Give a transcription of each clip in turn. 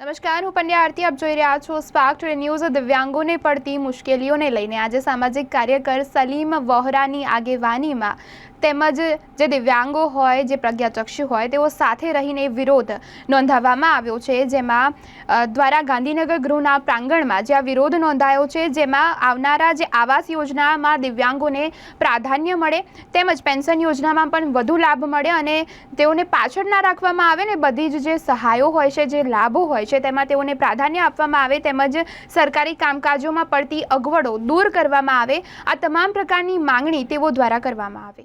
નમસ્કાર, હું પંડ્યા આરતી. આપ જોઈ રહ્યા છો સ્પાર્ક ન્યૂઝ દિવ્યાંગોને પડતી મુશ્કેલીઓને લઈને આજે સામાજિક કાર્યકર સલીમ વહોરાની આગેવાનીમાં તેમજ જે દિવ્યાંગો હોય, જે પ્રજ્ઞાચક્ષુ હોય, તેઓ સાથે રહીને વિરોધ નોંધાવવામાં આવ્યો છે. જેમાં દ્વારા ગાંધીનગર ગૃહના પ્રાંગણમાં જ્યાં વિરોધ નોંધાયો છે, જેમાં આવનારા જે આવાસ યોજનામાં દિવ્યાંગોને પ્રાધાન્ય મળે તેમજ પેન્શન યોજનામાં પણ વધુ લાભ મળે અને તેઓને પાછળ ના રાખવામાં આવે ને બધી જ જે સહાયો હોય છે, જે લાભો હોય છે તેમાં તેઓને પ્રાધાન્ય આપવામાં આવે તેમજ સરકારી કામકાજોમાં પડતી અગવડો દૂર કરવામાં આવે. આ તમામ પ્રકારની માંગણી તેઓ દ્વારા કરવામાં આવે.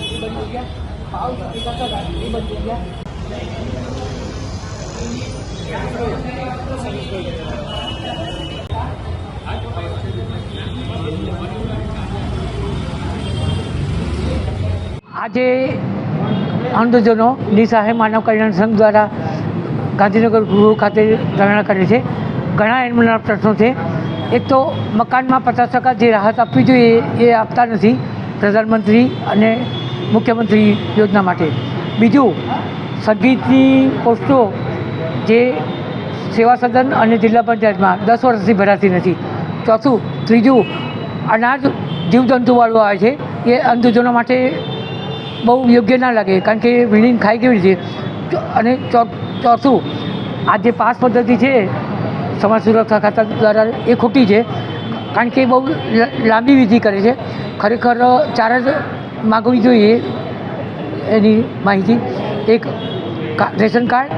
રાખડી બંધ થઈ ગયા પાઉ સાથે કરતા રાખડી બંધ થઈ ગયા આજે અંધજનો નિસાહે માનવ કલ્યાણ સંઘ દ્વારા ગાંધીનગર ગૃહ ખાતે ધરણા કરે છે. ઘણા એમના પ્રશ્નો છે. એક તો મકાનમાં પચાસ જે રાહત આપવી જોઈએ એ આપતા નથી. પ્રધાનમંત્રી અને મુખ્યમંત્રી યોજના માટે. બીજું, સંગીતની પોસ્ટો જે સેવા સદન અને જિલ્લા પંચાયતમાં દસ વર્ષથી ભરાતી નથી. ચોથું, ત્રીજું, અનાજ જીવજંતુવાળું આવે છે. એ અંધજનો માટે બહુ યોગ્ય ના લાગે, કારણ કે વીણીને ખાઈ કેવી છે અને ચોથું, આ જે પાસ પદ્ધતિ છે, સમાજ સુરક્ષા ખાતા દ્વારા એ ખોટી છે, કારણ કે બહુ લાંબી વિધિ કરે છે. ખરેખર ચાર જ માગવી જોઈએ એની માહિતી. એક રેશન કાર્ડ,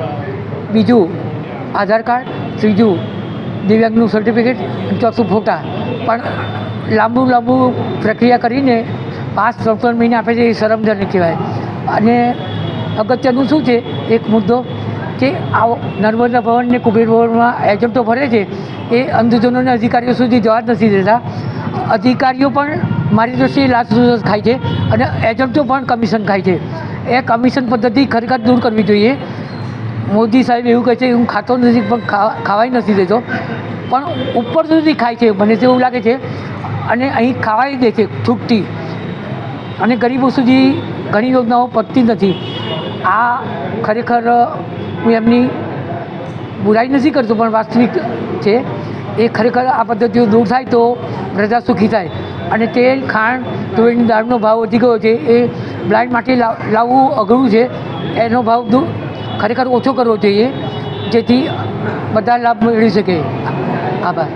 બીજું આધાર કાર્ડ, ત્રીજું દિવ્યાંગનું સર્ટિફિકેટ અને ચોથું ફોટા. પણ લાંબુ લાંબુ પ્રક્રિયા કરીને પાંચ ત્રણ ત્રણ મહિને આપે છે એ શરમજનક કહેવાય. અને અગત્યનું શું છે? એક મુદ્દો કે આ નર્મદા ભવન ને કુબેર ભવનમાં એજન્ટો ફરે છે, એ અંધજનોને અધિકારીઓ સુધી જવા નથી દેતા. અધિકારીઓ પણ મારી દ્રષ્ટિએ લાચ લૂંટ ખાય છે અને એજન્ટો પણ કમિશન ખાય છે. એ કમિશન પદ્ધતિ ખરેખર દૂર કરવી જોઈએ. મોદી સાહેબ એવું કહે છે હું ખાતો નથી પણ ખાવા ખાવાય નથી દેતો. પણ ઉપર સુધી ખાય છે, મને તો એવું લાગે છે. અને અહીં ખાવાય દે છે થૂકતી અને ગરીબો સુધી ઘણી યોજનાઓ પતતી નથી. આ ખરેખર હું એમની બુરાઈ નથી કરતો પણ વાસ્તવિક છે. એ ખરેખર આ પદ્ધતિઓ દૂર થાય તો પ્રજા સુખી થાય. અને તેલ ખાંડ તુવેરની દાળનો ભાવ વધી ગયો છે. એ બ્લાઇન્ડમાંથી લાવ- લાવવું અઘરું છે. એનો ભાવ ખરેખર ઓછો કરવો જોઈએ, જેથી બધા લાભ મેળવી શકે. આભાર.